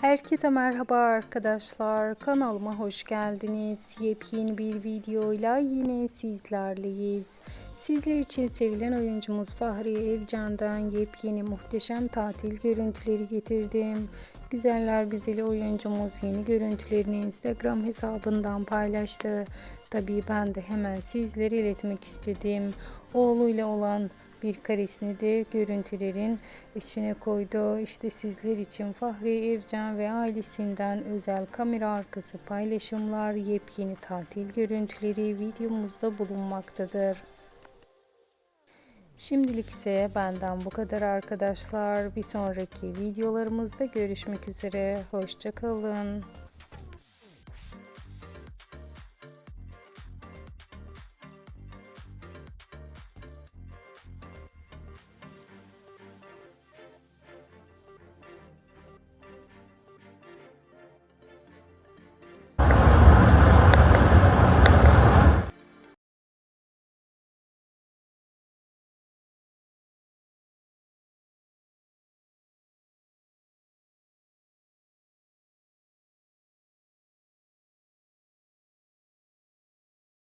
Herkese merhaba arkadaşlar. Kanalıma hoş geldiniz. Yepyeni bir videoyla yine sizlerleyiz. Sizler için sevilen oyuncumuz Fahriye Evcan'dan yepyeni muhteşem tatil görüntüleri getirdim. Güzeller güzeli oyuncumuz yeni görüntülerini Instagram hesabından paylaştı. Tabii ben de hemen sizlere iletmek istedim. Oğluyla olan bir karesini de görüntülerin içine koydu. İşte sizler için Fahri Evcan ve ailesinden özel kamera arkası paylaşımlar, yepyeni tatil görüntüleri videomuzda bulunmaktadır. Şimdilik ise benden bu kadar arkadaşlar. Bir sonraki videolarımızda görüşmek üzere. Hoşçakalın.